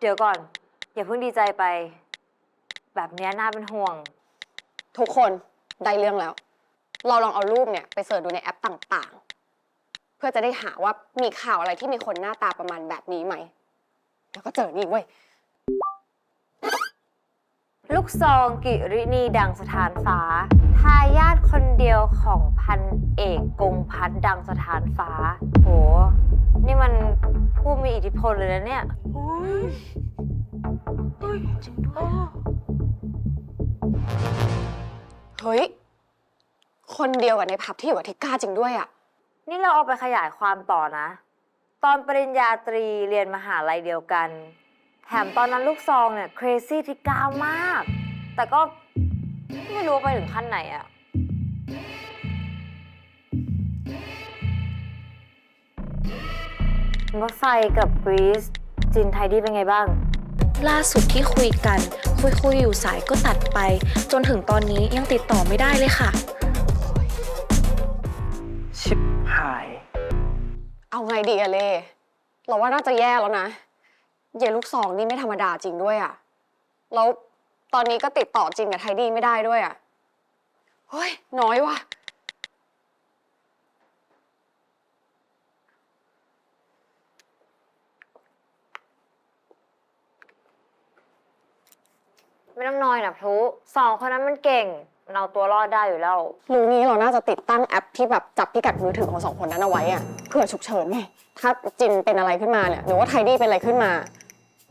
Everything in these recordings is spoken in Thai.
เดี๋ยวก่อน อย่าเพิ่งดีใจไป แบบเนี้ยน่าเป็นห่วง ทุกคนได้เรื่องแล้ว เราลองเอารูปเนี่ยไปเสิร์ชดูในแอปต่างๆ เพื่อจะได้หาว่ามีข่าวอะไรที่มีคนหน้าตาประมาณแบบนี้ไหม แล้วก็เจอนี่เว้ย กซองกิรินีดังสถานฟ้า ทายาทคนเดียวของพันเอกกงพัฒน์ดังสถานฟ้า โห นี่มันผู้มีอิทธิพลเลยนะเนี่ย เฮ้ย คนเดียวกับในผับที่อยู่กับทิก้าจริงด้วยอะนี่เราเอาไปขยายความต่อนะ ตอนปริญญาตรีเรียนมหาลัยเดียวกัน แถมตอนนั้นลูกซองเนี่ย เครซี่ที่ก้าวมาก แต่ก็ไม่รู้ว่าไปถึงขั้นไหนอะรถไฟกับกรีซจินไทยดีเป็นไงบ้าง ล่าสุดที่คุยกัน คุยคุยๆอยู่สายก็ตัดไป จนถึงตอนนี้ยังติดต่อไม่ได้เลยค่ะ ชิบหาย เอาไงดีอะเล่ เราว่าน่าจะแย่แล้วนะ เยลูกสองนี่ไม่ธรรมดาจริงด้วยอะแล้วตอนนี้ก็ติดต่อจริงกับไทดี้ไม่ได้ด้วยอะเฮ้ย น้อยว่ะ ไม่ต้องนอยนะพลุสองคนนั้นมันเก่งมันเอาตัวรอดได้อยู่แล้ว รู้งี้เราน่าจะติดตั้งแอปที่แบบจับพิกัดมือถือของสองคนนั้นเอาไว้อะเผื่อฉุกเฉินไงถ้าจินเป็นอะไรขึ้นมาเนี่ยหรือว่าไทดี้เป็นอะไรขึ้นมา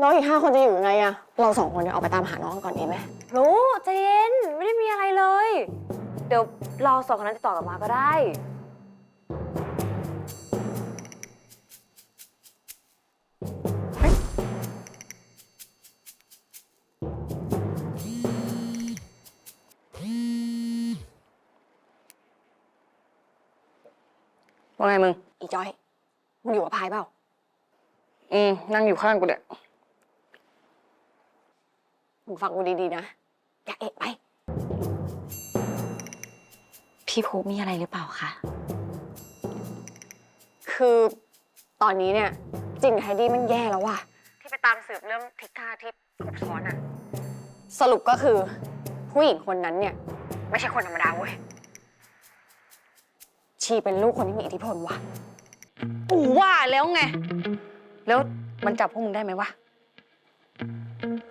น้องอีกห้าคนจะอยู่ยังไงอะเราสองคนเนี่ยออกไปตามหาน้องก่อนดีไหมรู้ใจเย็นไม่ได้มีอะไรเลย เดี๋ยวรอสองคนนั้นติดต่อกลับมาก็ได้ ว่าไงมึง อีจอยมึงอยู่กับพายเปล่า อืม นั่งอยู่ข้างกูเนี่ย มึงฟังกูดีๆนะ อย่าเอะไป พี่ภูมีอะไรหรือเปล่าคะคือตอนนี้เนี่ยจินกับไฮดี้มันแย่แล้วว่ะ ที่ไปตามสืบเรื่องทิก้าที่ครบซ้อนอะสรุปก็คือผู้หญิงคนนั้นเนี่ย ไม่ใช่คนธรรมดาเว้ย ชีเป็นลูกคนที่มีอิทธิพลว่ะ กูว่าแล้วไง แล้วมันจับพวกมึงได้ไหมวะ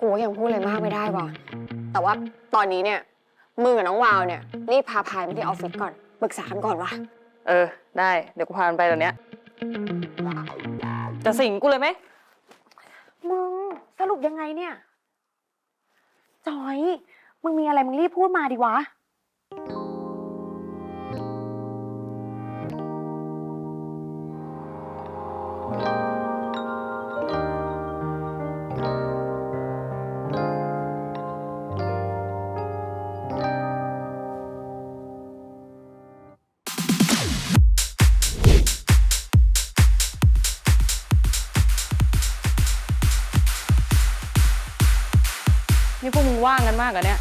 กูก็ยังพูดอะไรมากไม่ได้ว่ะแต่ว่าตอนนี้เนี่ยมึงกับน้องวาวเนี่ยรีบพาพายมาที่ออฟฟิศก่อนปรึกษากันก่อนว่ะเออ ได้เดี๋ยวกูพามันไปตอนเนี้ยจะสิงกูเลยไหมมึงสรุปยังไงเนี่ยจอย มึงมีอะไรมึงรีบพูดมาดิวะ นี่พวกมึงว่างกันมากอะเนี่ย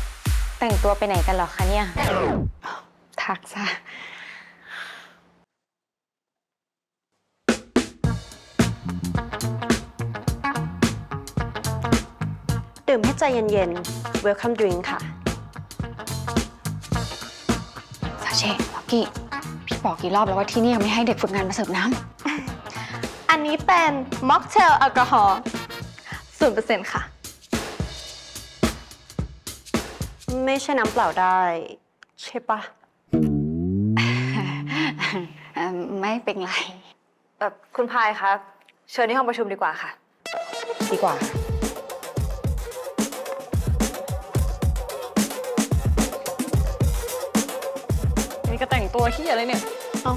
แต่งตัวไปไหนกันเหรอคะเนี่ย ทักซะ ดื่มให้ใจเย็นๆ welcome drink ค่ะ ซาเช่ล็อกกี้ พี่บอกกี่รอบแล้วว่าที่นี่ไม่ให้เด็กฝึกงานมาเสิร์ฟน้อันนี้เป็นม็อกเทลแอลกอฮอล์ศูนเปอร์เซ็นต์ค่ะ ไม่ใช่น้ำเปล่าได้ ใช่ปะำเอิ่มไม่เป็นไรแบบคุณพายครับเชิญที่ห้องประชุมดีกว่าค่ะ ดีกว่า นี่ก็แต่งตัวขี้อะไรเนี่ย เอา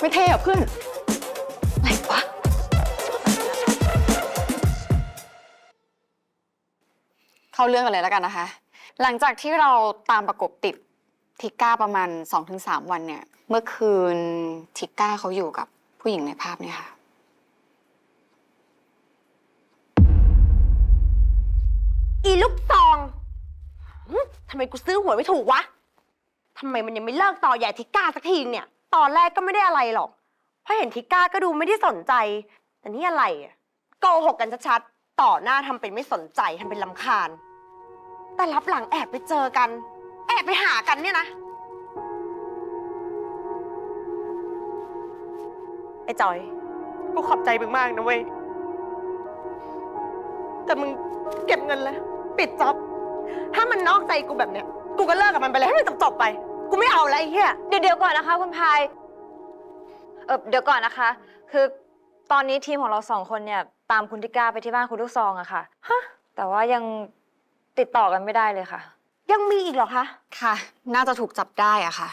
ไม่เท่อะเพื่อนอะไรวะเข้าเรื่องกันเลยแล้วกันนะคะ หลังจากที่เราตามประกบติดทิก้าประมาณ 2-3 วันเนี่ย เมื่อคืนทิก้าเขาอยู่กับผู้หญิงในภาพเนี่ยค่ะ อีลูกซองหึทำไมกูซื้อหวยไม่ถูกวะ ทำไมมันยังไม่เลิกต่อใหญ่ทิก้าสักทีเนี่ย ตอนแรกก็ไม่ได้อะไรหรอก เพราะเห็นทิก้าก็ดูไม่ได้สนใจ แต่นี่อะไรอะโกหกกันชัดๆ ต่อหน้าทำเป็นไม่สนใจทำเป็นลำคาญ แต่รับหลังแอบไปเจอกัน แอบไปหากันเนี่ยนะ ไอ้จอย กูขอบใจมึงมากนะเว้ย แต่มึงเก็บเงินเลย ปิดจ็อบ ถ้ามันนอกใจกูแบบเนี้ย กูก็เลิกกับมันไปเลย ให้มันจบๆไป กูไม่เอาแล้วไอ้เหี้ย เดี๋ยวเดี๋ยวก่อนนะคะคุณพาย เออเดี๋ยวก่อนนะคะ คือตอนนี้ทีมของเราสองคนเนี่ย ตามคุณทิก้าไปที่บ้านคุณลูกซองอะค่ะ ฮะ แต่ว่ายัง ติดต่อกันไม่ได้เลยค่ะ ยังมีอีกเหรอคะ ค่ะ น่าจะถูกจับได้อะค่ะ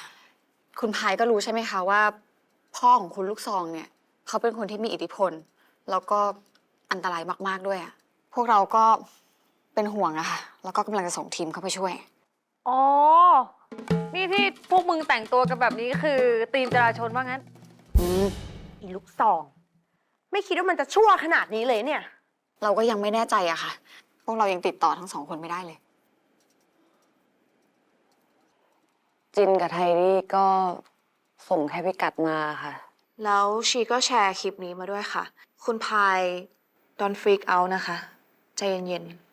คุณพายก็รู้ใช่ไหมคะว่า พ่อของคุณลูกซองเนี่ย เขาเป็นคนที่มีอิทธิพล แล้วก็อันตรายมาก ๆด้วยอะพวกเราก็เป็นห่วงอะค่ะ แล้วก็กำลังจะส่งทีมเข้าไปช่วย อ๋อ นี่ที่พวกมึงแต่งตัวกันแบบนี้คือตีมจราชนว่างั้น อืม อีลูกซอง ไม่คิดว่ามันจะชั่วขนาดนี้เลยเนี่ย เราก็ยังไม่แน่ใจอะค่ะ พวกเรายังติดต่อทั้งสองคนไม่ได้เลย จินกับไทรี่ก็ส่งแค่พิกัดมาค่ะ แล้วชีก็แชร์คลิปนี้มาด้วยค่ะ คุณพาย don't freak out นะคะ ใจเย็นๆ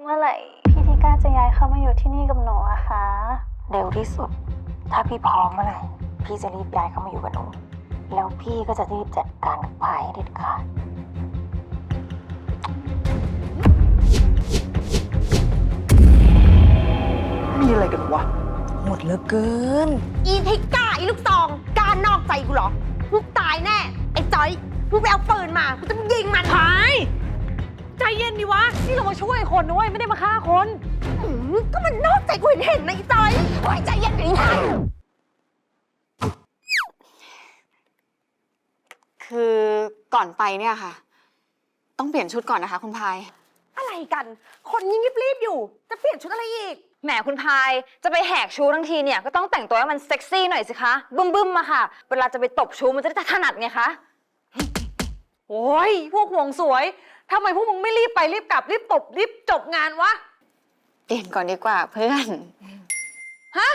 เมื่อไหร่พี่ทิก้าจะย้ายเข้ามาอยู่ที่นี่กับหนูอะคะ เร็วที่สุด ถ้าพี่พร้อมเมื่อไหร่ พี่จะรีบย้ายเข้ามาอยู่กับหนู แล้วพี่ก็จะรีบจัดการกับพายให้เด็ดขาดมีอะไรกันวะหมดเหลือเกิน อีทิกก้าอีลูกซองกล้ารนอกใจกูเหรอมึงตายแน่ ไอ้จอยมึงไปเอาปืนมากูจะยิงมันพาย ใจเย็นดิวะนี่เรามาช่วยคนนะเว้ยไม่ได้มาฆ่าคน อืมก็มันนอกใจกูเห็นเห็นๆนะไอ้จอยโอ้ยใจเย็นไปดิคือ ก่อนไปเนี่ยค่ะ ต้องเปลี่ยนชุดก่อนนะคะคุณพาย อะไรกัน คนยิ่งรีบๆอยู่ จะเปลี่ยนชุดอะไรอีก แหมคุณพายจะไปแหกชูทั้งทีเนี่ยก็ต้องแต่งตัวให้มันเซ็กซี่หน่อยสิคะบึ้มบึ้มๆมาค่ะ เวลาจะไปตบชูมันจะได้ถนัดไงคะโอ้ยพวกห่วงสวยทำไมพวกมึงไม่รีบไปรีบกลับรีบตบรีบจบงานวะ เปลี่ยนก่อนดีกว่าเพื่อน ฮะ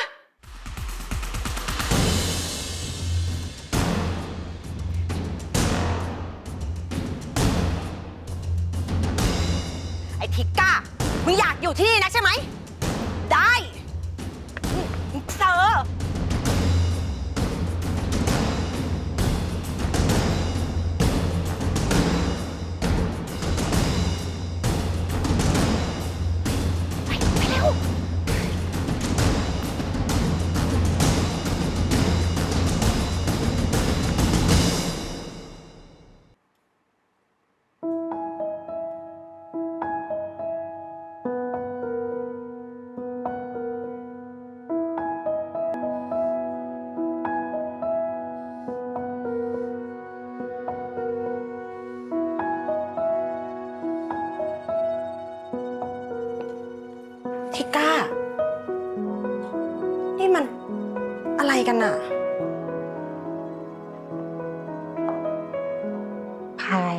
ทิกก้า มึงอยากอยู่ที่นี่นะใช่ไหม กันอะพาย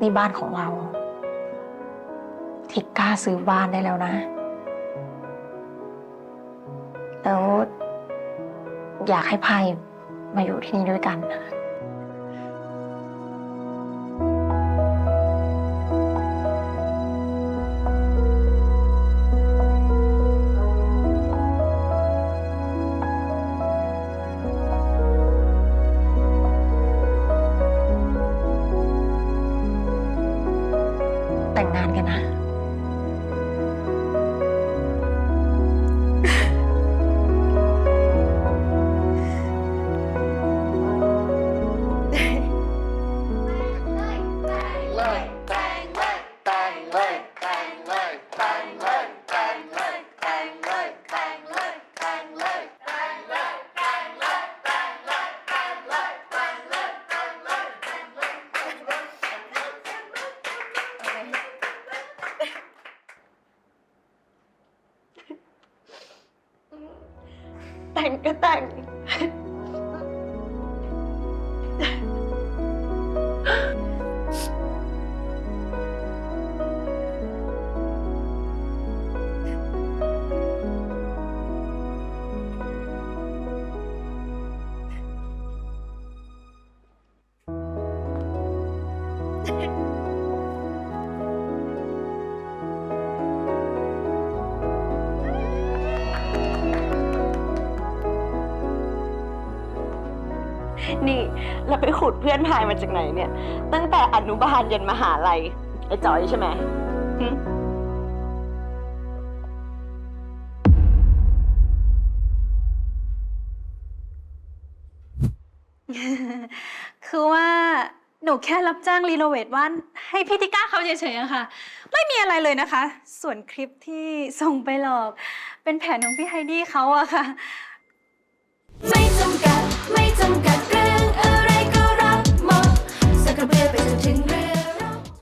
นี่บ้านของเราทิกก้าซื้อบ้านได้แล้วนะ แล้ว อยากให้พายมาอยู่ที่นี่ด้วยกันนะ แต่งงานกันนะ แต่ง นี่แล้วไปขุดเพื่อนพายมาจากไหนเนี่ย ตั้งแต่อนุบาลยันมหาลัยไอ้จอยใช่ไหมหึคือว่าหนูแค่รับจ้างรีโนเวทบ้านให้พี่ติก้าเขาเฉยๆอะค่ะ ไม่มีอะไรเลยนะคะ ส่วนคลิปที่ส่งไปหลอก เป็นแผนของพี่ไฮดี้เขาอะค่ะ ไม่จำกัด